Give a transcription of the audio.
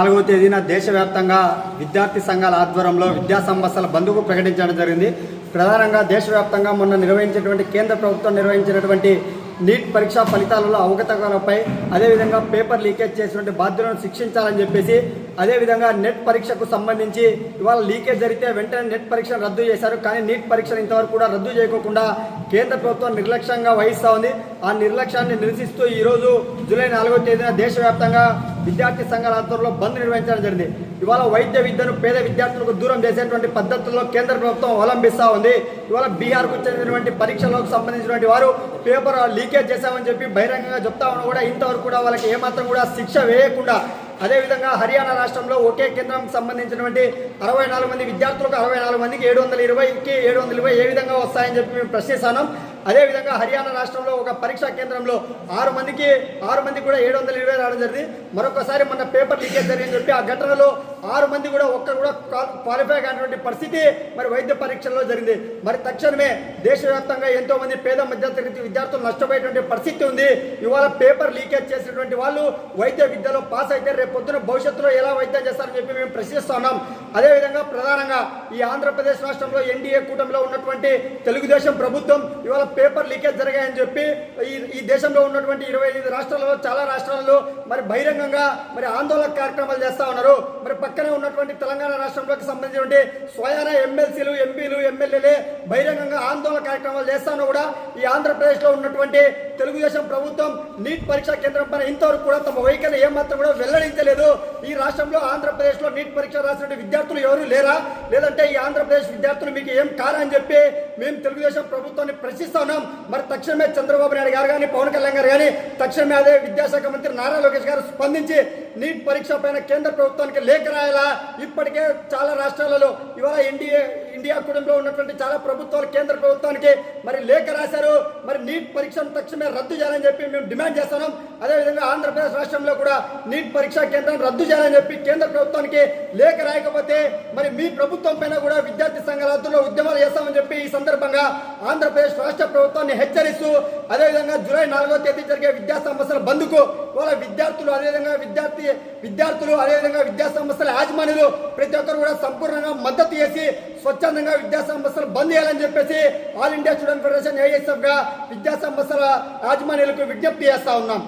నాలుగవ తేదీన దేశవ్యాప్తంగా విద్యార్థి సంఘాల ఆధ్వర్యంలో విద్యా సంస్థల బంధుకు ప్రకటించడం జరిగింది. ప్రధానంగా దేశవ్యాప్తంగా మొన్న నిర్వహించినటువంటి కేంద్ర ప్రభుత్వం నిర్వహించినటువంటి నీట్ పరీక్షా ఫలితాలలో అవకతవకలపై అదేవిధంగా పేపర్ లీకేజ్ చేసినటువంటి బాధ్యులను శిక్షించాలని చెప్పేసి అదేవిధంగా నెట్ పరీక్షకు సంబంధించి ఇవాళ లీకేజ్ జరిగితే వెంటనే నెట్ పరీక్షను రద్దు చేశారు. కానీ నీట్ పరీక్షను ఇంతవరకు కూడా రద్దు చేయకోకుండా కేంద్ర ప్రభుత్వం నిర్లక్ష్యంగా వహిస్తూ ఉంది. ఆ నిర్లక్ష్యాన్ని నిరసిస్తూ ఈరోజు జూలై నాలుగో తేదీన దేశవ్యాప్తంగా విద్యార్థి సంఘాల ఆధ్వర్యంలో బంద్ నిర్వహించడం జరిగింది. ఇవాళ వైద్య విద్యను పేద విద్యార్థులకు దూరం చేసేటువంటి పద్ధతుల్లో కేంద్ర ప్రభుత్వం అవలంబిస్తూ ఉంది. ఇవాళ బీహార్కు చెందినటువంటి పరీక్షలకు సంబంధించినటువంటి వారు పేపర్ లీకేజ్ చేశామని చెప్పి బహిరంగంగా చెప్తా ఉన్నా కూడా ఇంతవరకు కూడా వాళ్ళకి ఏమాత్రం కూడా శిక్ష వేయకుండా అదేవిధంగా హర్యానా రాష్ట్రంలో ఒకే కేంద్రం సంబంధించినటువంటి అరవై నాలుగు మంది విద్యార్థులకు అరవై నాలుగు మందికి ఏడు వందల ఇరవైకి ఏడు వందల ఇరవై ఏ విధంగా వస్తాయని చెప్పి మేము ప్రశ్నిస్తాను అదేవిధంగా హర్యానా రాష్ట్రంలో ఒక పరీక్షా కేంద్రంలో ఆరు మందికి ఆరు మంది కూడా ఏడు వందల ఇరవై రావడం జరిగింది. మరొకసారి మొన్న పేపర్ లీకేజ్ జరిగిందని చెప్పి ఆ ఘటనలో ఆరు మంది కూడా ఒక్కరు కూడా క్వాలిఫై కానటువంటి పరిస్థితి మరి వైద్య పరీక్షల్లో జరిగింది. మరి తక్షణమే దేశవ్యాప్తంగా ఎంతో మంది పేద మధ్యతరగతి విద్యార్థులు నష్టపోయేటువంటి పరిస్థితి ఉంది. ఇవాళ పేపర్ లీకేజ్ చేసినటువంటి వాళ్ళు వైద్య విద్యలో పాస్ అయితే రేపు పొద్దున భవిష్యత్తులో ఎలా వైద్యం చేస్తారని చెప్పి మేము ప్రశ్నిస్తున్నాం అదేవిధంగా ప్రధానంగా ఈ ఆంధ్రప్రదేశ్ రాష్ట్రంలో ఎన్డీఏ కూటమిలో ఉన్నటువంటి తెలుగుదేశం ప్రభుత్వం ఇవాళ పేపర్ లీకేజ్ జరిగాయని చెప్పి ఈ ఈ దేశంలో ఉన్నటువంటి ఇరవై ఐదు రాష్ట్రాల్లో చాలా రాష్ట్రాల్లో మరి బహిరంగంగా మరి ఆందోళన కార్యక్రమాలు చేస్తా ఉన్నారు. మరి పక్కనే ఉన్నటువంటి తెలంగాణ రాష్ట్రంలోకి సంబంధించినటువంటి స్వయాన ఎమ్మెల్సీలు ఎంపీలు ఎమ్మెల్యేలే బహిరంగంగా ఆందోళన కార్యక్రమాలు చేస్తాను కూడా ఈ ఆంధ్రప్రదేశ్లో ఉన్నటువంటి తెలుగుదేశం ప్రభుత్వం నీట్ పరీక్షా కేంద్రం పైన ఇంతవరకు కూడా తమ వైఖరి ఏమాత్రం కూడా వెల్లడించలేదు. ఈ రాష్ట్రంలో ఆంధ్రప్రదేశ్లో నీట్ పరీక్ష రాసినటువంటి విద్యార్థులు ఎవరు లేరా? లేదంటే ఈ ఆంధ్రప్రదేశ్ విద్యార్థులు మీకు ఏం కారా అని చెప్పి మేము తెలుగుదేశం ప్రభుత్వాన్ని ప్రశ్నిస్తున్నాం మరి తక్షణమే చంద్రబాబు నాయుడు గారు కానీ పవన్ కళ్యాణ్ గారు కానీ తక్షణమే అదే విద్యాశాఖ మంత్రి నారా లోకేష్ గారు స్పందించి నీట్ పరీక్ష పైన కేంద్ర ప్రభుత్వానికి లేఖ రాయాలా? ఇప్పటికే చాలా రాష్ట్రాలలో ఇవాళ ఎన్డీఏ ఇండియా కుటుంబంలో ఉన్నటువంటి చాలా ప్రభుత్వాలు కేంద్ర ప్రభుత్వానికి మరి లేఖ రాశారు. మరి నీట్ పరీక్షను తక్షణమే రద్దు చేయాలని చెప్పి మేము డిమాండ్ చేస్తున్నాం. అదేవిధంగా ఆంధ్రప్రదేశ్ రాష్ట్రంలో కూడా నీట్ పరీక్షా కేంద్రం రద్దు చేయాలని చెప్పి కేంద్ర ప్రభుత్వానికి లేఖ రాయకపోతే మరి మీ ప్రభుత్వం పైన కూడా విద్యార్థి సంఘాల ఆధ్వర్యంలో ఉద్యమాలు చేస్తామని చెప్పి ఈ సందర్భంగా ఆంధ్రప్రదేశ్ రాష్ట్ర ప్రభుత్వాన్ని హెచ్చరిస్తూ అదేవిధంగా జూలై నాలుగో తేదీ జరిగే విద్యా సంవత్సరం అందుకు వాళ్ళ విద్యార్థులు అదేవిధంగా విద్యార్థి విద్యార్థులు అదేవిధంగా విద్యా సంస్థల యాజమాన్యులు ప్రతి ఒక్కరు కూడా సంపూర్ణంగా మద్దతు చేసి స్వచ్ఛందంగా విద్యా సంస్థలు బంద్ చేయాలని చెప్పేసి ఆల్ ఇండియా స్టూడెంట్ ఫెడరేషన్ ఏఎస్ఎఫ్గా విద్యా సంస్థల యాజమాన్యులకు విజ్ఞప్తి చేస్తా ఉన్నాం.